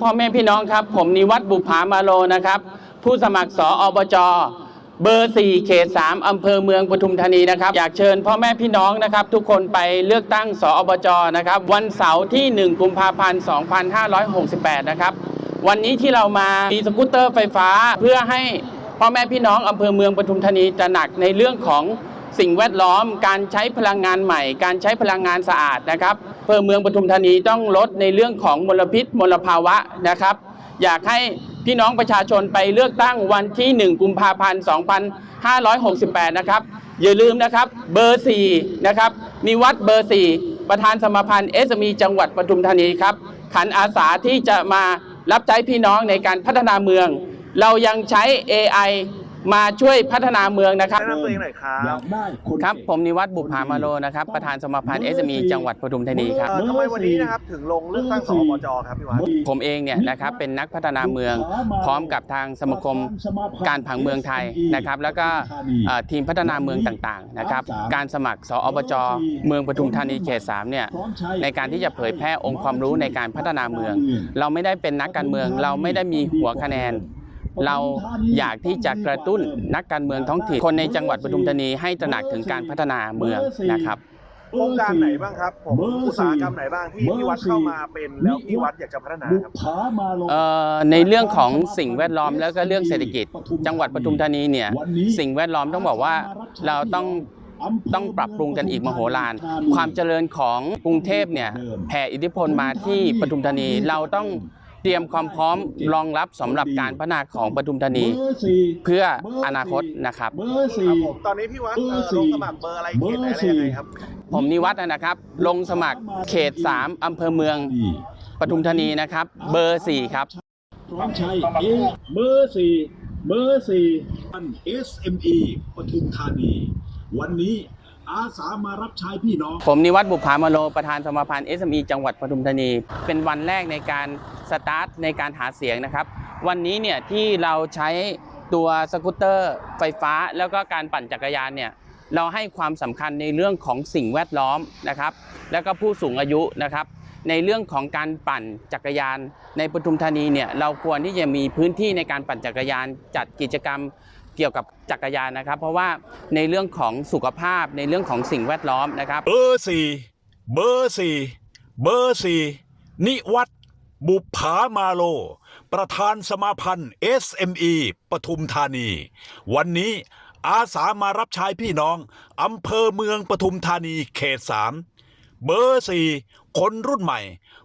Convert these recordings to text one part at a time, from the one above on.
พ่อแม่พี่น้องครับ ผมนิวัฒน์บุภามาโลนะครับ ผู้สมัครสออบจเบอร์4เขต3อำเภอเมืองปทุมธานีนะครับ อยากเชิญพ่อแม่พี่น้องนะครับ ทุกคนไปเลือกตั้งสออบจนะครับ วันเสาร์ที่ 1 กุมภาพันธ์ 2568 นะครับ วันนี้ที่เรามามีสกูตเตอร์ไฟฟ้าเพื่อให้พ่อแม่พี่น้องอำเภอเมืองปทุมธานีตระหนักในเรื่องของสิ่งแวดล้อม การใช้พลังงานใหม่ การใช้พลังงานสะอาดนะครับ ภอเมืองปทุมธานีต้องลดในเรื่องของมลพิษมลภาวะนะครับ อยากให้พี่น้องประชาชนไปเลือกตั้งวันที่ 1 กุมภาพันธ์ 2568 นะครับ อย่าลืมนะครับเบอร์ 4 นะครับ นิวัฒน์เบอร์ 4 ประธานสมาพันธ์ SME จังหวัดปทุมธานีครับ ขันอาสาที่จะมารับใช้พี่น้องในการพัฒนาเมือง เรายังใช้ AI มาช่วยพัฒนาเมืองนะครับ แนะนำตัวเองหน่อยครับอยากได้คนครับ เก่ง ผมนิวัฒน์บุภามาโลนะครับ ประธานสมาพันธ์ SME จังหวัดปทุมธานีครับ เอ่อทำไมวันนี้นะครับถึงลงเลือกตั้งสอบจครับพี่วัด ผมเองเนี่ยนะครับเป็นนักพัฒนาเมืองพร้อมกับทางสมาคมการผังเมืองไทยนะครับ แล้วก็เอ่อทีมพัฒนาเมืองต่างๆนะครับ การสมัครสอบจเมืองปทุมธานีเขต3เนี่ยในการที่จะเผยแพร่องค์ความรู้ในการพัฒนาเมือง เราไม่ได้เป็นนักการเมือง เราไม่ได้มีหัวคะแนน เราอยากที่จะกระตุ้นนักการเมืองท้องถิ่นคนในจังหวัดปทุมธานีให้ตระหนักถึงการพัฒนาเมืองนะครับโครงการไหนบ้างครับผมอุตสาหกรรมไหนบ้างที่พี่วัดเข้ามาเป็นแล้วพี่วัดอยากจะพัฒนาบุครับพามาลงเอ่อในเรื่องของสิ่งแวดล้อมแล้วก็เรื่องเศรษฐกิจ จังหวัดปทุมธานีเนี่ยสิ่งแวดล้อมต้องบอกว่าเราต้องต้องปรับปรุงกันอีกมโหฬารความเจริญของกรุงเทพเนี่ยแผ่อิทธิพลมาที่ปทุมธานีเราต้อง เตรียมความพร้อมรองรับสำหรับการพัฒนาของปทุมธานีเบอร์สี่เพื่ออนาคตนะครับเบอร์คสี่รับผมตอนนี้พี่วัดเอ่อเบอร์สี่ลงสมัครเบอร์อะไรเขตไหนอะไรยังไงครับ ผมนิวัฒน์นะครับ ลงสมัครเขต 3อำเภอเมืองดีปทุมธานีนะครับ เบอร์ 4 ครับพร้อมชัยเอเบอร์สี่เบอร์สี่อัน SME ปทุมธานี วันนี้ อาสามารับใช้พี่น้อง ผมนิวัฒน์บุภามาโลประธานสมาพันธ์ SME จังหวัดปทุมธานี เป็นวันแรกในการสตาร์ทในการหาเสียงนะครับ วันนี้เนี่ยที่เราใช้ตัวสกูตเตอร์ไฟฟ้า แล้วก็การปั่นจักรยานเนี่ยเราให้ความสำคัญในเรื่องของสิ่งแวดล้อมนะครับ แล้วก็ผู้สูงอายุนะครับ ในเรื่องของการปั่นจักรยานในปทุมธานีเนี่ยเราควรที่จะมีพื้นที่ในการปั่นจักรยานจัดกิจกรรม เกี่ยวกับจักรยานนะครับ เพราะว่าในเรื่องของสุขภาพในเรื่องของสิ่งแวดล้อมนะครับ เบอร์สี่เบอร์สี่เบอร์สี่นิวัฒน์บุปผามาโล ประธานสมาพันธ์ SME ปทุมธานี วันนี้อาสามารับใช้พี่น้องอำเภอเมืองปทุมธานีเขตสามเบอร์สี่คนรุ่นใหม่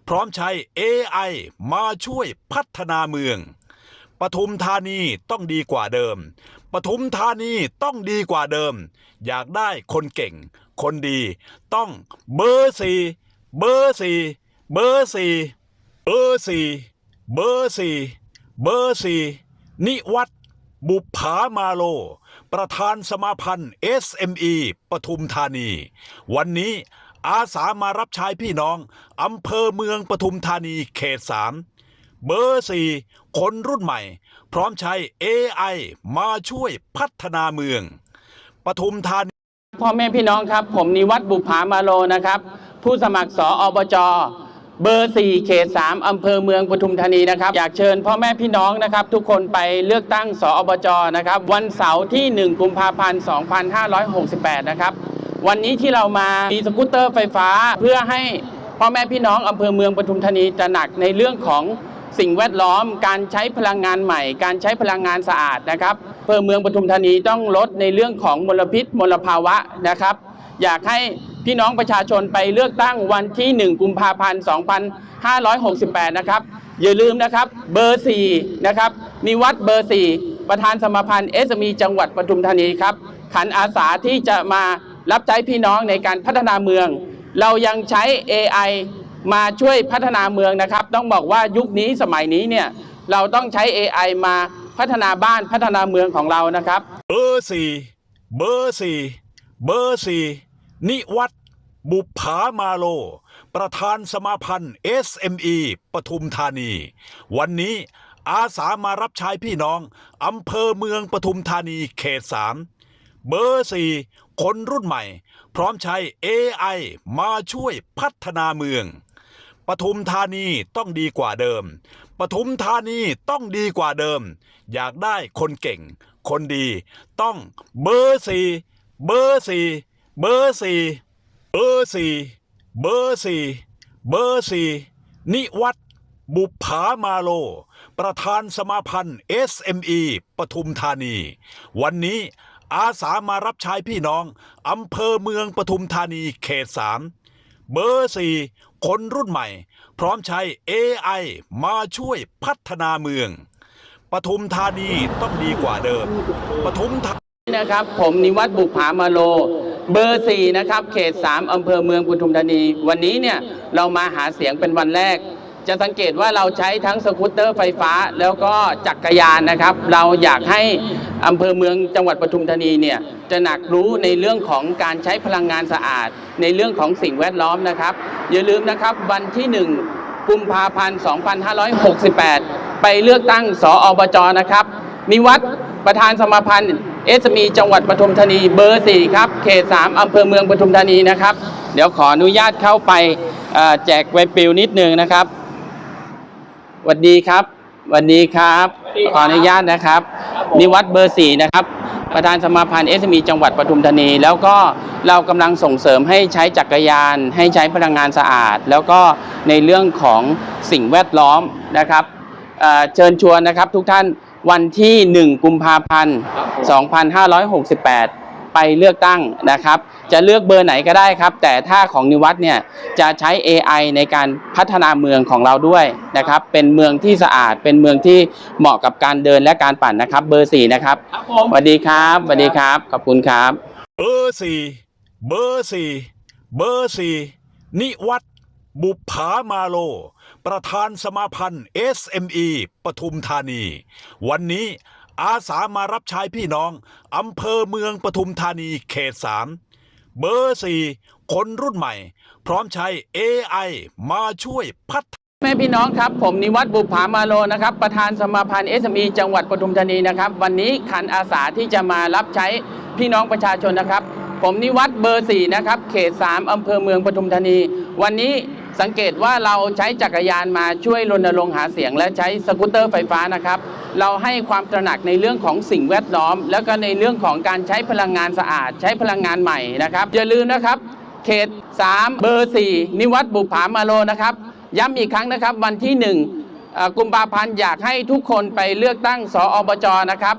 พร้อมใช้ AI มาช่วยพัฒนาเมืองปทุมธานีต้องดีกว่าเดิม ปทุมธานีต้องดีกว่าเดิม อยากได้คนเก่ง คนดี ต้องเบอร์สี่เบอร์สี่เบอร์สี่เบอร์สี่เบอร์สี่เบอร์สี่นิวัฒน์บุปผามาโล ประธานสมาพันธ์ SME ปทุมธานี วันนี้อาสามารับใช้พี่น้องอำเภอเมืองปทุมธานีเขตสาม เบอร์สี่คนรุ่นใหม่ พร้อมใช้ AI มาช่วยพัฒนาเมืองปทุมธานีพ่อแม่พี่น้องครับ ผมนิวัฒน์บุภามาโลนะครับ ผู้สมัครสออบจเบอร์4เขต3อำเภอเมืองปทุมธานีนะครับ อยากเชิญพ่อแม่พี่น้องนะครับ ทุกคนไปเลือกตั้งสออบจนะครับ วันเสาร์ที่ 1 กุมภาพันธ์ 2568 นะครับ วันนี้ที่เรามามีสกูตเตอร์ไฟฟ้าเพื่อให้พ่อแม่พี่น้องอำเภอเมืองปทุมธานีตระหนักในเรื่องของ สิ่งแวดล้อม การใช้พลังงานใหม่ การใช้พลังงานสะอาดนะครับอำเภอเมืองปทุมธานีต้องลดในเรื่องของมลพิษมลภาวะนะครับ อยากให้พี่น้องประชาชนไปเลือกตั้งวันที่ 1 กุมภาพันธ์ 2568 นะครับ อย่าลืมนะครับ เบอร์ 4 นะครับ นิวัฒน์เบอร์ 4 ประธานสมาพันธ์ SME จังหวัดปทุมธานีครับ ขันอาสาที่จะมารับใช้พี่น้องในการพัฒนาเมือง เรายังใช้ AI มาช่วยพัฒนาเมืองนะครับ ต้องบอกว่ายุคนี้สมัยนี้เนี่ยเราต้องใช้ AI มาพัฒนาบ้านพัฒนาเมืองของเรานะครับ เบอร์สี่เบอร์สี่เบอร์สี่นิวัฒน์บุปผามาโล ประธานสมาพันธ์ SME ปทุมธานี วันนี้อาสามารับใช้พี่น้องอำเภอเมืองปทุมธานีเขตสามเบอร์สี่คนรุ่นใหม่ พร้อมใช้ AI มาช่วยพัฒนาเมือง ปทุมธานีต้องดีกว่าเดิม ปทุมธานีต้องดีกว่าเดิม อยากได้คนเก่ง คนดี ต้องเบอร์สี่เบอร์สี่เบอร์สี่เบอร์สี่เบอร์สี่เบอร์สี่นิวัฒน์บุปผามาโล ประธานสมาพันธ์ SME ปทุมธานี วันนี้อาสามารับใช้พี่น้องอำเภอเมืองปทุมธานีเขตสามเบอร์สี่ คนรุ่นใหม่ พร้อมใช้ AI มาช่วยพัฒนาเมืองปทุมธานีต้องดีกว่าเดิมปทุมธานะครับ ผมนิวัฒน์บุภามาโล เบอร์สี่นะครับ เขตสามอำเภอเมืองปทุมธานี วันนี้เนี่ยเรามาหาเสียงเป็นวันแรก จะสังเกตว่าเราใช้ทั้งสกูตเตอร์ไฟฟ้า แล้วก็จักรยานนะครับ เราอยากให้อำเภอเมืองจังหวัดปทุมธานีเนี่ยจะหนักรู้ในเรื่องของการใช้พลังงานสะอาด ในเรื่องของสิ่งแวดล้อมนะครับ อย่าลืมนะครับวันที่ 1 กุมภาพันธ์ 2568 ไปเลือกตั้งสออบจนะครับ นิวัฒประธานสมาพันธ์เอสมีจังหวัดปทุมธานีเบอร์4ครับเขต 3อำเภอเมืองปทุมธานีนะครับ เดี๋ยวขออนุญาตเข้าไปแจกใบปลิวนิดนึงนะครับ สวัสดีครับสวัสดีครับขออนุญาตนะครับนิวัฒน์เบอร์4นะครับประธานสมาพันธ์เอสมีจังหวัดปทุมธานี แล้วก็เรากำลังส่งเสริมให้ใช้จักรยาน ให้ใช้พลังงานสะอาด แล้วก็ในเรื่องของสิ่งแวดล้อมนะครับเอ่อเชิญชวนนะครับทุกท่านวันที่ 1 กุมภาพันธ์ 2568 ไปเลือกตั้งนะครับ จะเลือกเบอร์ไหนก็ได้ครับ แต่ถ้าของนิวัฒน์เนี่ยจะใช้ AI ในการพัฒนาเมืองของเราด้วยนะครับ เป็นเมืองที่สะอาด เป็นเมืองที่เหมาะกับการเดินและการปั่นนะครับ เบอร์4นะครับสวัสดีครับสวัสดีครับ ขอบคุณครับ เบอร์สี่เบอร์สี่เบอร์สี่นิวัฒน์บุปผามาโล ประธานสมาพันธ์ SME ปทุมธานี วันนี้ อาสามารับใช้พี่น้อง อำเภอเมืองปทุมธานีเขตสามเบอร์สี่คนรุ่นใหม่ พร้อมใช้ AI มาช่วยพัฒแม่พี่น้องครับ ผมนิวัฒน์บุภามาโลนะครับ ประธานสมาพันธ์ SME จังหวัดปทุมธานีนะครับ วันนี้ขันอาสาที่จะมารับใช้พี่น้องประชาชนนะครับ ผมนิวัฒน์เบอร์4นะครับ เขต3อำเภอเมืองปทุมธานี วันนี้ สังเกตว่าเราใช้จักรยานมาช่วยรณรงค์หาเสียง และใช้สกูตเตอร์ไฟฟ้านะครับ เราให้ความตระหนักในเรื่องของสิ่งแวดล้อม แล้วก็ในเรื่องของการใช้พลังงานสะอาด ใช้พลังงานใหม่นะครับอย่าลืมนะครับ เขต 3 เบอร์ 4 นิวัฒน์บุภามาโลนะครับ ย้ำอีกครั้งนะครับวันที่1เอ่อกุมภาพันธ์อยากให้ทุกคนไปเลือกตั้งสออบจนะครับ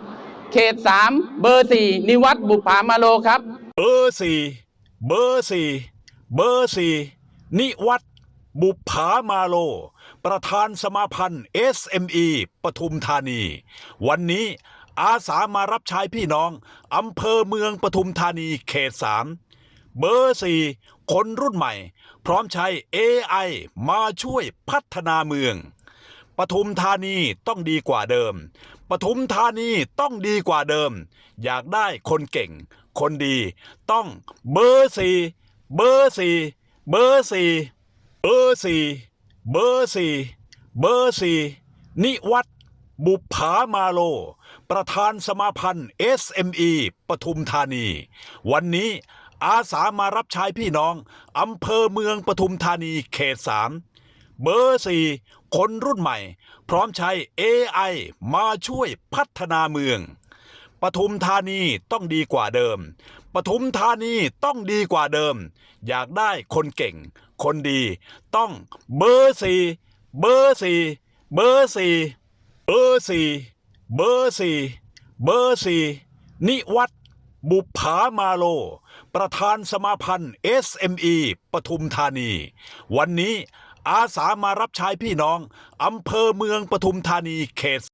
เขต 3 เบอร์ 4 นิวัฒน์บุภามาโลครับ เบอร์สี่เบอร์สี่เบอร์สี่นิวัฒน์ บุปผามาโล ประธานสมาพันธ์ SME ปทุมธานี วันนี้อาสามารับใช้พี่น้องอำเภอเมืองปทุมธานีเขตสามเบอร์สี่คนรุ่นใหม่ พร้อมใช้ AI มาช่วยพัฒนาเมืองปทุมธานีต้องดีกว่าเดิมปทุมธานีต้องดีกว่าเดิม อยากได้คนเก่ง คนดี ต้องเบอร์สี่เบอร์สี่เบอร์สี่ เบอร์สี่เบอร์สี่เบอร์สี่นิวัฒน์บุปผามาโล ประธานสมาพันธ์ SME ปทุมธานี วันนี้อาสามารับใช้พี่น้องอำเภอเมืองปทุมธานีเขตสามเบอร์สี่คนรุ่นใหม่ พร้อมใช้ AI มาช่วยพัฒนาเมืองปทุมธานีต้องดีกว่าเดิม ปทุมธานีต้องดีกว่าเดิม อยากได้คนเก่ง คนดี ต้องเบอร์สี่เบอร์สี่เบอร์สี่เบอร์สี่เบอร์สี่เบอร์สี่นิวัฒน์บุปผามาโล ประธานสมาพันธ์ SME ปทุมธานี วันนี้อาสามารับใช้พี่น้องอำเภอเมืองปทุมธานีเขต